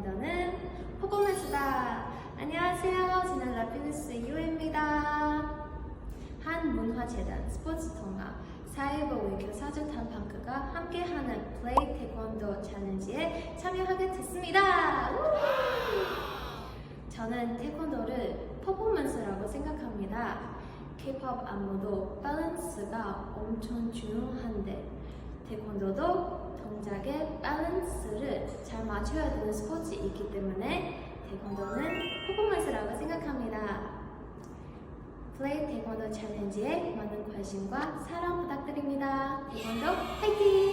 완전은 포고메스다 안녕하세요. 저는 라피니스 이호입니다. 한문화재단 스포츠 통합 사이버의 교사조단 방크가 함께하는 플레이 태권도 챌린지에 참여하게 됐습니다. 저는 태권도를 퍼포먼스라고 생각합니다. K-pop 안무도 밸런스가 엄청 중요한데 태권도도 동작의 밸런스를 맞춰야 되는 스포츠이기 때문에 태권도는 퍼포먼스라고 생각합니다. 플레이 태권도 챌린지에 많은 관심과 사랑 부탁드립니다. 태권도 화이팅!